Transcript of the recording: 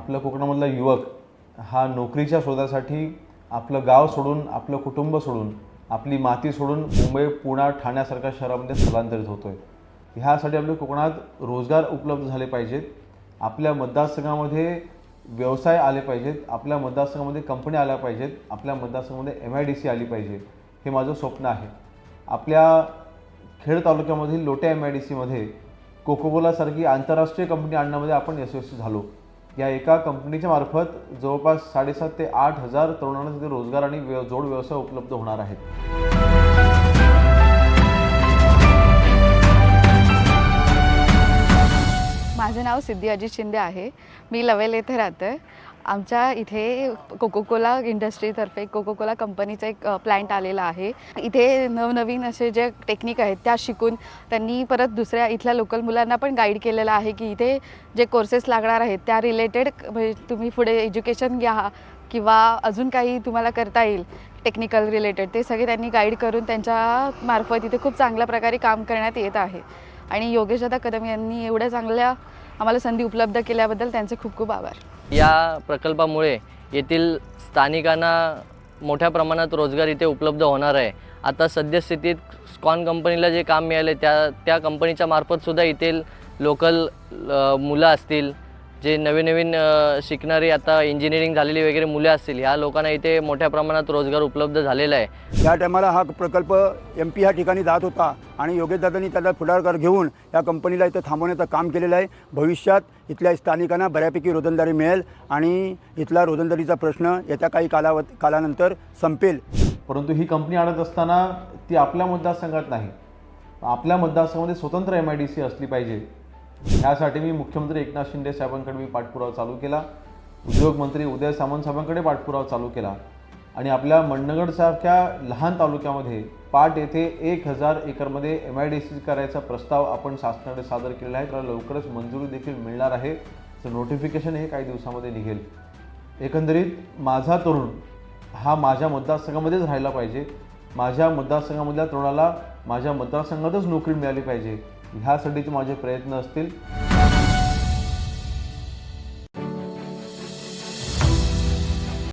आपलं कोकणामधला युवक हा नोकरीच्या शोधासाठी आपलं गाव सोडून आपलं कुटुंब सोडून आपली माती सोडून मुंबई पुणा ठाण्यासारख्या शहरामध्ये स्थलांतरित होतो आहे ह्यासाठी आपल्या कोकणात रोजगार उपलब्ध झाले पाहिजेत. आपल्या मतदारसंघामध्ये व्यवसाय आले पाहिजेत. आपल्या मतदारसंघामध्ये कंपन्या आल्या पाहिजेत. आपल्या मतदारसंघामध्ये एम आय डी सी आली पाहिजे. हे माझं स्वप्न आहे. आपल्या खेड तालुक्यामधील लोट्या एम आय डी सीमध्ये कोकोकोलासारखी आंतरराष्ट्रीय कंपनी आणण्यामध्ये आपण यशस्वी झालो. या एका कंपनीच्या मार्फत जवळपास साडेसात ते आठ हजार तरुणांना तिथे रोजगार आणि व्य जोड व्यवसाय उपलब्ध होणार आहेत. माझं नाव सिद्धी अजित शिंदे आहे. मी लवेल येथे राहते. आमच्या इथे कोको कोला इंडस्ट्रीतर्फे कोको कोला कंपनीचा एक प्लॅन्ट आलेला आहे. इथे नवनवीन असे जे टेक्निक आहेत त्या शिकून त्यांनी परत दुसऱ्या इथल्या लोकल मुलांना पण गाईड केलेलं आहे की इथे जे कोर्सेस लागणार आहेत त्या रिलेटेड म्हणजे तुम्ही पुढे एज्युकेशन घ्या किंवा अजून काही तुम्हाला करता येईल टेक्निकल रिलेटेड ते सगळे त्यांनी गाईड करून त्यांच्या मार्फत इथे खूप चांगल्या प्रकारे काम करण्यात येत आहे. आणि योगेश दादा कदम यांनी एवढ्या चांगल्या आम्हाला संधी उपलब्ध केल्याबद्दल त्यांचे खूप खूप आभार. या प्रकल्पामुळे येथील स्थानिकांना मोठ्या प्रमाणात रोजगार इथे उपलब्ध होणार आहे. आता सद्यस्थितीत स्कॉन कंपनीला जे काम मिळाले त्या त्या कंपनीच्या मार्फतसुद्धा येथील लोकल मुलं असतील जे नवीन नवीन शिकणारी आता इंजिनिअरिंग झालेली वगैरे मुलं असतील ह्या लोकांना इथे मोठ्या प्रमाणात रोजगार उपलब्ध झालेला आहे. त्या टायमाला हा प्रकल्प एम पी ह्या ठिकाणी जात होता आणि योगेशदादांनी त्याला पुढाकार घेऊन या कंपनीला इथं थांबवण्याचं काम केलेलं आहे. भविष्यात इथल्या स्थानिकांना बऱ्यापैकी रोजंदारी मिळेल आणि इथला रोजंदारीचा प्रश्न येत्या काही कालावत कालानंतर संपेल. परंतु ही कंपनी आणत असताना ती आपल्या मतदारसंघात नाही. आपल्या मतदारसंघामध्ये स्वतंत्र एम आय डी सी असली पाहिजे. ह्यासाठी मी मुख्यमंत्री एकनाथ शिंदे साहेबांकडे मी पाठपुरावा चालू केला. उद्योगमंत्री उदय सामंत साहेबांकडे पाठपुरावा चालू केला. आणि आपल्या मंडणगडसारख्या लहान तालुक्यामध्ये पाट येथे एक हजार एकरमध्ये एम आय डी सी करायचा प्रस्ताव आपण शासनाकडे सादर केलेला आहे. त्याला लवकरच मंजुरी देखील मिळणार आहे. तर नोटिफिकेशन हे काही दिवसामध्ये निघेल. एकंदरीत माझा तरुण हा माझ्या मतदारसंघामध्येच राहायला पाहिजे. माझ्या मतदारसंघामधल्या तरुणाला माझ्या मतदारसंघातच नोकरी मिळाली पाहिजे. ह्यासाठीचे माझे प्रयत्न असतील.